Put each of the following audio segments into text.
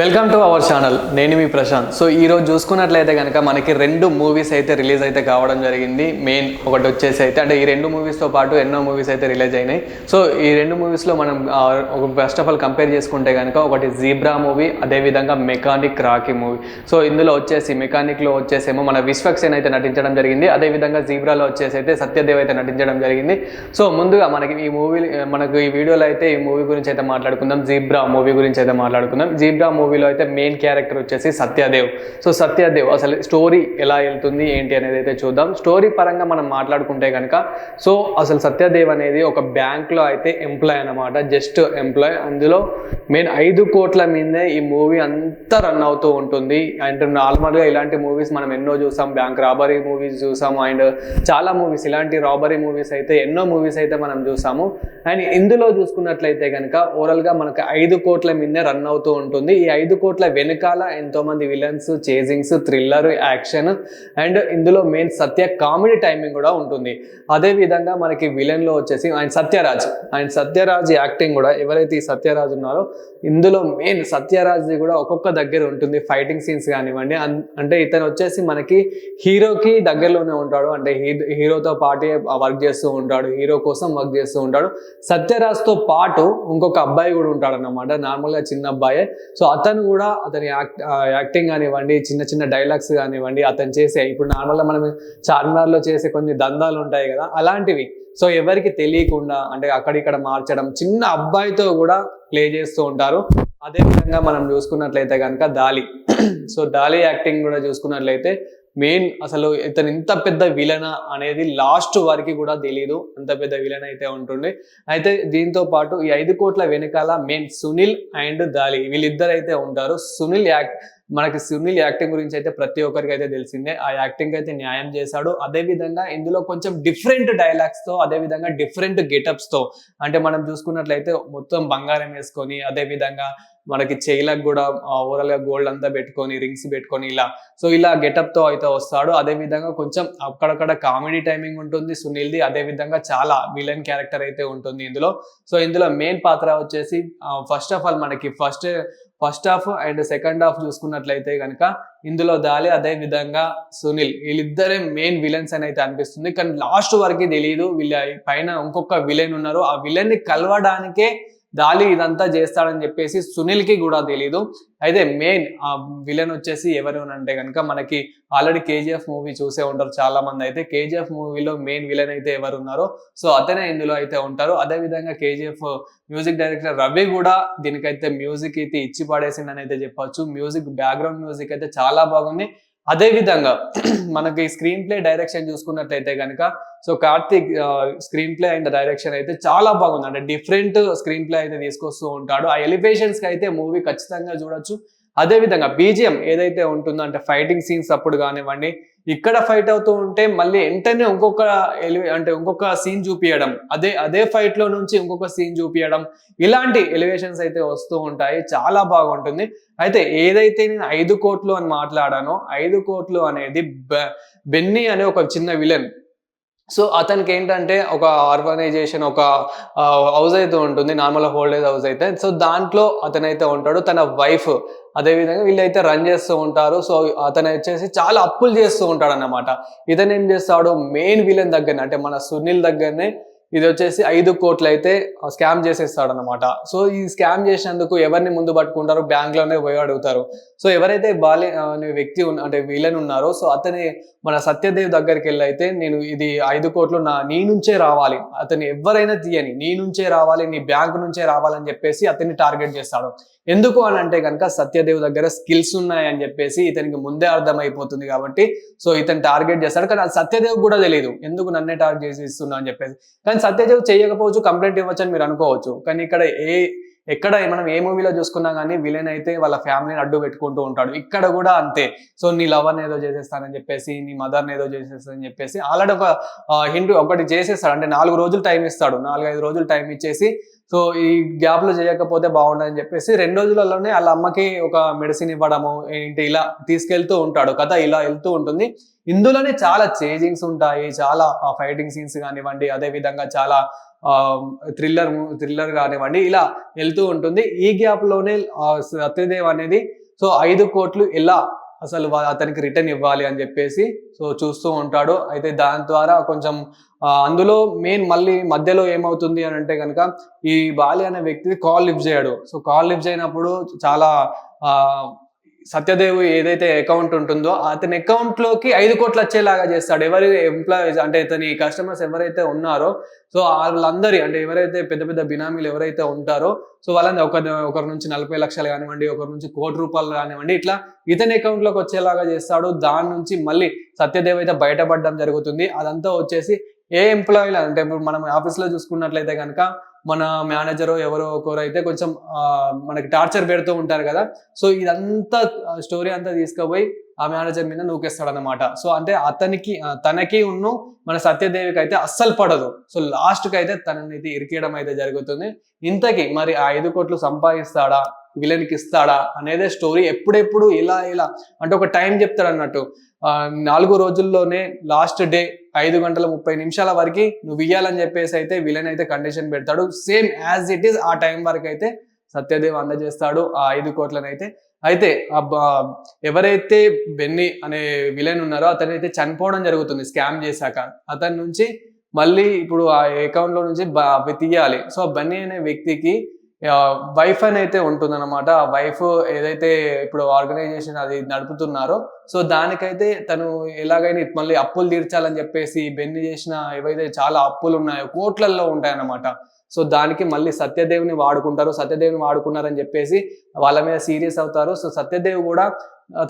Welcome to our channel నేను మీ Prashanth. So ఈ రోజు చూసుకున్నట్లయితే కనుక మనకి రెండు మూవీస్ అయితే రిలీజ్ అయితే కావడం జరిగింది. మెయిన్ ఒకటి వచ్చేసి అయితే అంటే ఈ రెండు మూవీస్తో పాటు ఎన్నో మూవీస్ అయితే రిలీజ్ అయినాయి. సో ఈ రెండు మూవీస్లో మనం ఒక ఫస్ట్ ఆఫ్ ఆల్ కంపేర్ చేసుకుంటే కనుక ఒకటి జీబ్రా మూవీ అదేవిధంగా మెకానిక్ రాకీ మూవీ సో ఇందులో వచ్చేసి మెకానిక్లో వచ్చేసేమో మన విశ్వక్సేన్ అయితే నటించడం జరిగింది. అదేవిధంగా జీబ్రాలో వచ్చేసి అయితే సత్యదేవ్ అయితే నటించడం జరిగింది. సో ముందుగా మనకి ఈ మూవీ మనకు ఈ వీడియోలో అయితే ఈ మూవీ గురించి అయితే మాట్లాడుకుందాం. జీబ్రా మూవీ గురించి అయితే మాట్లాడుకుందాం. జీబ్రా మూవీలో అయితే మెయిన్ క్యారెక్టర్ వచ్చేసి సత్యదేవ్. సో సత్యదేవ్ అసలు స్టోరీ ఎలా వెళ్తుంది ఏంటి అనేది అయితే చూద్దాం. స్టోరీ పరంగా మనం మాట్లాడుకుంటే కనుక సో అసలు సత్యదేవ్ అనేది ఒక బ్యాంక్లో అయితే ఎంప్లాయ్ అనమాట జస్ట్ ఎంప్లాయ్ అందులో మెయిన్ ఐదు కోట్ల మీదే ఈ మూవీ అంతా రన్ అవుతూ ఉంటుంది. అండ్ నార్మల్గా ఇలాంటి మూవీస్ మనం ఎన్నో చూసాం. బ్యాంక్ రాబరీ మూవీస్ చూసాం అండ్ చాలా మూవీస్ ఇలాంటి రాబరీ మూవీస్ అయితే ఎన్నో మూవీస్ అయితే మనం చూసాము. అండ్ ఇందులో చూసుకున్నట్లయితే కనుక ఓవరాల్గా మనకు ఐదు కోట్ల మీదే రన్ అవుతూ ఉంటుంది. ఈ ఐదు కోట్ల వెనకాల ఎంతో మంది villains chasings thriller action and ఇందులో మెయిన్ సత్య కామెడీ టైమింగ్ కూడా ఉంటుంది. అదే విధంగా మనకి విలన్లో వచ్చేసి ఆయన సత్యరాజ్. ఆయన సత్యరాజ్ యాక్టింగ్ కూడా ఎవరైతే ఈ సత్యరాజ్ ఉన్నారో ఇందులో మెయిన్ సత్యరాజ్ కూడా ఒక్కొక్క దగ్గర ఉంటుంది. ఫైటింగ్ సీన్స్ కానివ్వండి. అంటే ఇతను వచ్చేసి మనకి హీరోకి దగ్గరలోనే ఉంటాడు. అంటే హీ- హీరోతో పాటే వర్క్ చేస్తూ ఉంటాడు. హీరో కోసం వర్క్ చేస్తూ ఉంటాడు. సత్యరాజ్తో పాటు ఇంకొక అబ్బాయి కూడా ఉంటాడు అన్నమాట నార్మల్గా చిన్న అబ్బాయే. సో అతను కూడా అతని యాక్ట్ యాక్టింగ్ కానివ్వండి చిన్న చిన్న డైలాగ్స్ కానివ్వండి అతను చేసే ఇప్పుడు నార్మల్గా మనం చార్మినార్లో చేసే కొన్ని దందాలు ఉంటాయి కదా అలాంటివి. సో ఎవరికి తెలియకుండా అంటే అక్కడిక్కడ మార్చడం చిన్న అబ్బాయితో కూడా ప్లే చేస్తూ ఉంటారు. అదే విధంగా మనం చూసుకున్నట్లయితే కనుక దాలి. సో దాలి యాక్టింగ్ కూడా చూసుకున్నట్లయితే మెయిన్ అసలు ఇతను ఇంత పెద్ద విలన అనేది లాస్ట్ వారికి కూడా తెలియదు అంత పెద్ద విలన్ అయితే ఉంటుంది అయితే దీంతో పాటు ఈ ఐదు కోట్ల వెనకాల మెయిన్ సునీల్ అండ్ దాలి వీళ్ళిద్దరు అయితే ఉంటారు. సునీల్ యాక్ట్ మనకి సునీల్ యాక్టింగ్ గురించి అయితే ప్రతి ఒక్కరికి అయితే తెలిసిందే. ఆ యాక్టింగ్ అయితే న్యాయం చేశాడు. అదే విధంగా ఇందులో కొంచెం డిఫరెంట్ డైలాగ్స్తో అదే విధంగా డిఫరెంట్ గెటప్స్తో అంటే మనం చూసుకున్నట్లయితే మొత్తం బంగారం వేసుకొని అదే విధంగా మనకి చెయ్యిలకు కూడా ఓవరాల్గా గోల్డ్ అంతా పెట్టుకొని రింగ్స్ పెట్టుకొని ఇలా. సో ఇలా గెటప్తో అయితే వస్తాడు. అదే విధంగా కొంచెం అక్కడక్కడ కామెడీ టైమింగ్ ఉంటుంది సునీల్ది. అదే విధంగా చాలా విలన్ క్యారెక్టర్ అయితే ఉంటుంది ఇందులో. సో ఇందులో మెయిన్ పాత్ర వచ్చేసి ఫస్ట్ ఆఫ్ ఆల్ మనకి first first half and second half చూసుకున్నట్లయితే కనుక ఇందులో దాలి అదే విధంగా సునీల్. వీళ్ళిద్దరే మెయిన్ విలన్స్ అని అయితే అనిపిస్తుంది. కానీ లాస్ట్ వరకు తెలియదు వీళ్ళ పైన ఇంకొక విలన్ ఉన్నారు. ఆ విలన్ని కలవడానికే దాలి ఇదంతా చేస్తాడని చెప్పేసి సునీల్కి కూడా తెలియదు అయితే మెయిన్ ఆ విలన్ వచ్చేసి ఎవరు అని అంటే కనుక మనకి ఆల్రెడీ కేజీఎఫ్ మూవీ చూసే ఉంటారు చాలా మంది అయితే. కేజీఎఫ్ మూవీలో మెయిన్ విలన్ అయితే ఎవరు ఉన్నారో సో అతనే ఇందులో అయితే ఉంటారు. అదే విధంగా కేజీఎఫ్ మ్యూజిక్ డైరెక్టర్ రవి కూడా దీనికైతే మ్యూజిక్ అయితే ఇచ్చి పడేసిండని అయితే చెప్పొచ్చు. మ్యూజిక్ బ్యాక్గ్రౌండ్ మ్యూజిక్ అయితే చాలా బాగుంది. అదేవిధంగా మనకి స్క్రీన్ ప్లే డైరెక్షన్ చూసుకున్నట్లయితే కనుక so Karthik screen play and direction అయితే చాలా బాగుంది. అంటే డిఫరెంట్ స్క్రీన్ ప్లే అయితే తీసుకొస్తూ ఉంటాడు. ఆ ఎలివేషన్స్కి అయితే మూవీ ఖచ్చితంగా చూడొచ్చు. అదే విధంగా బీజిఎం ఏదైతే ఉంటుందో అంటే ఫైటింగ్ సీన్స్ అప్పుడు కానివ్వండి ఇక్కడ ఫైట్ అవుతూ ఉంటే మళ్ళీ వెంటనే ఇంకొక అంటే ఇంకొక సీన్ చూపించడం అదే అదే ఫైట్లో నుంచి ఇంకొక సీన్ చూపించడం ఇలాంటి ఎలివేషన్స్ అయితే వస్తూ ఉంటాయి. చాలా బాగుంటుంది. అయితే ఏదైతే నేను ఐదు కోట్లు అని మాట్లాడానో ఐదు కోట్లు అనేది బె- బెన్నీ అనే ఒక చిన్న విలన్ సో అతనికి ఏంటంటే ఒక ఆర్గనైజేషన్ ఒక హౌస్ అయితే ఉంటుంది నార్మల్ హోల్డేజ్ హౌస్ అయితే. సో దాంట్లో అతనైతే ఉంటాడు తన వైఫ్. అదే విధంగా వీళ్ళైతే రన్ చేస్తూ ఉంటారు. సో అతను వచ్చేసి చాలా అప్పులు చేస్తూ ఉంటాడు అన్నమాట ఇతను ఏం చేస్తాడు మెయిన్ విలన్ దగ్గరనే అంటే మన సునీల్ దగ్గరనే ఇది వచ్చేసి ఐదు కోట్లు అయితే స్కామ్ చేసేస్తాడు అనమాట సో ఈ స్కామ్ చేసినందుకు ఎవరిని ముందు పట్టుకుంటారు? బ్యాంక్లోనే పోయి అడుగుతారు. సో ఎవరైతే బాలి అనే వ్యక్తి అంటే విలన్ ఉన్నారో సో అతని మన సత్యదేవ్ దగ్గరికి వెళ్ళి అయితే నేను ఇది ఐదు కోట్లు నా నీ నుంచే రావాలి. అతని ఎవరైనా తీయని నీ నుంచే రావాలి నీ బ్యాంక్ నుంచే రావాలని చెప్పేసి అతన్ని టార్గెట్ చేస్తాడు. ఎందుకు అని అంటే కనుక సత్యదేవ్ దగ్గర స్కిల్స్ ఉన్నాయని చెప్పేసి ఇతనికి ముందే అర్థమైపోతుంది కాబట్టి సో ఇతను టార్గెట్ చేస్తాడు. కానీ అది సత్యదేవ్ కూడా తెలియదు ఎందుకు నన్నే టార్గెట్ చేసి ఇస్తున్నా అని చెప్పేసి. కానీ సత్యదేవ్ చేయకపోవచ్చు కంప్లైంట్ ఇవ్వచ్చు అని మీరు అనుకోవచ్చు. కానీ ఇక్కడ ఏ ఎక్కడ మనం ఏ మూవీలో చూసుకున్నా కానీ విలన్ అయితే వాళ్ళ ఫ్యామిలీని అడ్డు పెట్టుకుంటూ ఉంటాడు. ఇక్కడ కూడా అంతే. సో నీ లవర్ని ఏదో చేసేస్తానని చెప్పేసి నీ మదర్ని ఏదో చేసేస్తానని చెప్పేసి ఆల్రెడీ ఒక హిందూ ఒకటి చేసేస్తాడు. అంటే నాలుగు రోజులు టైం ఇస్తాడు. నాలుగైదు రోజులు టైం ఇచ్చేసి సో ఈ గ్యాప్లో చేయకపోతే బాగుండని చెప్పేసి రెండు రోజులలోనే వాళ్ళ అమ్మకి ఒక మెడిసిన్ ఇవ్వడము ఏంటి ఇలా తీసుకెళ్తూ ఉంటాడు. కథ ఇలా వెళ్తూ ఉంటుంది. ఇందులోనే చాలా చేంజింగ్స్ ఉంటాయి. చాలా ఫైటింగ్ సీన్స్ కానివ్వండి అదే విధంగా చాలా థ్రిల్లర్ థ్రిల్లర్ కానివ్వండి ఇలా వెళ్తూ ఉంటుంది. ఈ గ్యాప్లోనే సత్యదేవ్ అనేది సో ఐదు కోట్లు ఇలా అసలు అతనికి రిటర్న్ ఇవ్వాలి అని చెప్పేసి సో చూస్తూ ఉంటాడు. అయితే దాని ద్వారా కొంచెం అందులో మెయిన్ మళ్ళీ మధ్యలో ఏమవుతుంది అని అంటే కనుక ఈ బాలి అనే వ్యక్తి కాల్ లిఫ్ట్ చేయడు. సో కాల్ లిఫ్ట్ చేయనప్పుడు చాలా సత్యదేవ్ ఏదైతే అకౌంట్ ఉంటుందో అతని అకౌంట్లోకి ఐదు కోట్లు వచ్చేలాగా చేస్తాడు. ఎవరి ఎంప్లాయీస్ అంటే ఇతని కస్టమర్స్ ఎవరైతే ఉన్నారో సో వాళ్ళందరి అంటే ఎవరైతే పెద్ద పెద్ద బినామీలు ఎవరైతే ఉంటారో సో వాళ్ళని ఒకరి ఒకరి నుంచి నలభై లక్షలు కానివ్వండి ఒకరి నుంచి కోటి రూపాయలు కానివ్వండి ఇట్లా ఇతని అకౌంట్లోకి వచ్చేలాగా చేస్తాడు. దాని నుంచి మళ్ళీ సత్యదేవ్ అయితే బయటపడడం జరుగుతుంది. అదంతా వచ్చేసి ఏ ఎంప్లాయీలు అంటే ఇప్పుడు మనం ఆఫీస్లో చూసుకున్నట్లయితే కనుక మన మేనేజర్ ఎవరో ఒకరు అయితే కొంచెం మనకి టార్చర్ పెడుతూ ఉంటారు కదా. సో ఇదంతా స్టోరీ అంతా తీసుకుపోయి ఆ మేనేజర్ మీద నూకేస్తాడనమాట సో అంటే అతనికి తనకి ఉన్ను మన సత్యదేవికి అయితే అస్సలు పడదు. సో లాస్ట్కి అయితే తనని అయితే ఇరికేయడం అయితే జరుగుతుంది. ఇంతకీ మరి ఆ ఐదు కోట్లు సంపాదిస్తాడా? విలన్కి ఇస్తాడా? అనేదే స్టోరీ ఎప్పుడెప్పుడు ఇలా ఇలా అంటే ఒక టైం చెప్తాడు అన్నట్టు నాలుగు రోజుల్లోనే లాస్ట్ డే ఐదు గంటల ముప్పై నిమిషాల వరకు నువ్వు ఇయ్యాలని చెప్పేసి అయితే విలన్ అయితే కండిషన్ పెడతాడు. సేమ్ యాజ్ ఇట్ ఈస్ ఆ టైం వరకు అయితే సత్యదేవ్ అందజేస్తాడు ఆ ఐదు కోట్లనైతే అయితే. ఎవరైతే బెన్నీ అనే విలన్ ఉన్నారో అతను అయితే చనిపోవడం జరుగుతుంది స్కామ్ చేశాక. అతని నుంచి మళ్ళీ ఇప్పుడు ఆ అకౌంట్లో నుంచి తీయాలి. సో ఆ బన్నీ అనే వ్యక్తికి వైఫ్ అని అయితే ఉంటుందన్నమాట. ఆ వైఫ్ ఏదైతే ఇప్పుడు ఆర్గనైజేషన్ అది నడుపుతున్నారో సో దానికైతే తను ఎలాగైనా మళ్ళీ అప్పులు తీర్చాలని చెప్పేసి బెన్ని చేసిన ఏవైతే చాలా అప్పులు ఉన్నాయో కోట్లల్లో ఉంటాయన్నమాట. సో దానికి మళ్ళీ సత్యదేవ్ని వాడుకుంటారు సత్యదేవ్ని వాడుకున్నారని చెప్పేసి వాళ్ళ మీద సీరియస్ అవుతారు. సో సత్యదేవ్ కూడా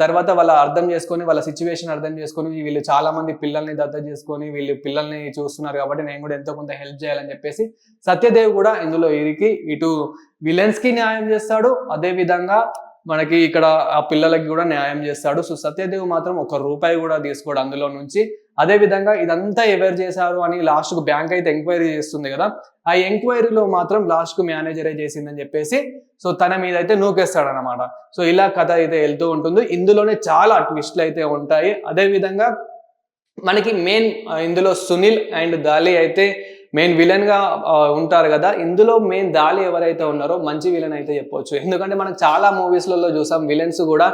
తర్వాత వాళ్ళ అర్థం చేసుకొని వాళ్ళ సిచ్యువేషన్ అర్థం చేసుకొని వీళ్ళు చాలా మంది పిల్లల్ని దత్త చేసుకొని వీళ్ళు పిల్లల్ని చూస్తున్నారు కాబట్టి నేను కూడా ఎంతో కొంత హెల్ప్ చేయాలని చెప్పేసి సత్యదేవ్ కూడా ఇందులో ఇరికి ఇటు విలన్స్కి న్యాయం చేస్తాడు. అదే విధంగా మనకి ఇక్కడ ఆ పిల్లలకి కూడా న్యాయం చేస్తాడు. సో సత్యదేవ్ మాత్రం ఒక రూపాయి కూడా తీసుకోడు అందులో నుంచి. అదే విధంగా ఇదంతా ఎవరు చేశారు అని లాస్ట్కు బ్యాంక్ అయితే ఎంక్వైరీ చేస్తుంది కదా ఆ ఎంక్వైరీలో మాత్రం లాస్ట్కు మేనేజరే చేసిందని చెప్పేసి సో తన మీద అయితే నూకేస్తాడనమాట సో ఇలా కథ అయితే వెళ్తూ ఉంటుంది. ఇందులోనే చాలా ట్విస్ట్లు అయితే ఉంటాయి. అదేవిధంగా మనకి మెయిన్ ఇందులో సునీల్ అండ్ దాలి అయితే మెయిన్ విలన్గా ఉంటారు కదా. ఇందులో మెయిన్ దాలి ఎవరైతే ఉన్నారో మంచి విలన్ అయితే చెప్పొచ్చు. ఎందుకంటే మనం చాలా మూవీస్లలో చూసాం విలన్స్ కూడా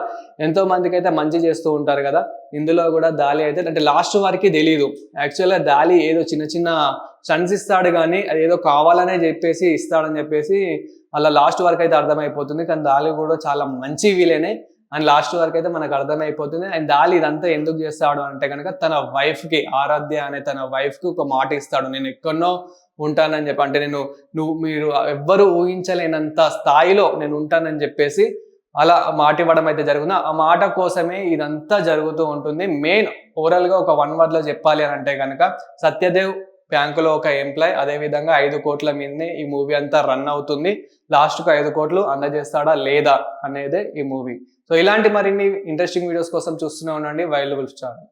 ఎంతో మందికి అయితే మంచి చేస్తూ ఉంటారు కదా. ఇందులో కూడా దాలి అయితే అంటే లాస్ట్ వరకు తెలియదు యాక్చువల్గా దాలి ఏదో చిన్న చిన్న సన్స్ ఇస్తాడు కానీ అది ఏదో కావాలనే చెప్పేసి ఇస్తాడని చెప్పేసి అలా లాస్ట్ వరకు అయితే అర్థమైపోతుంది. కానీ దాలి కూడా చాలా మంచి విలేనే అండ్ లాస్ట్ వరకు అయితే మనకు అర్థమైపోతుంది అండ్ దాలి ఇదంతా ఎందుకు చేస్తాడు అంటే కనుక తన వైఫ్కి ఆరాధ్య అనే తన వైఫ్కి ఒక మాట ఇస్తాడు నేను ఎక్కడో ఉంటానని చెప్పి అంటే నేను నువ్వు మీరు ఎవ్వరు ఊహించలేనంత స్థాయిలో నేను ఉంటానని చెప్పేసి అలా మాట ఇవ్వడం అయితే జరుగుతుంది. ఆ మాట కోసమే ఇదంతా జరుగుతూ ఉంటుంది. మెయిన్ ఓవరాల్గా ఒక వన్ వర్డ్లో చెప్పాలి అని అంటే కనుక సత్యదేవ్ బ్యాంకులో ఒక ఎంప్లాయ్ అదే విధంగా ఐదు కోట్ల మీదనే ఈ మూవీ అంతా రన్ అవుతుంది. లాస్ట్కు ఐదు కోట్లు అందజేస్తాడా లేదా అనేదే ఈ మూవీ. సో ఇలాంటి మరిన్ని ఇంట్రెస్టింగ్ వీడియోస్ కోసం చూస్తూనే ఉండండి. Wild wolf channel.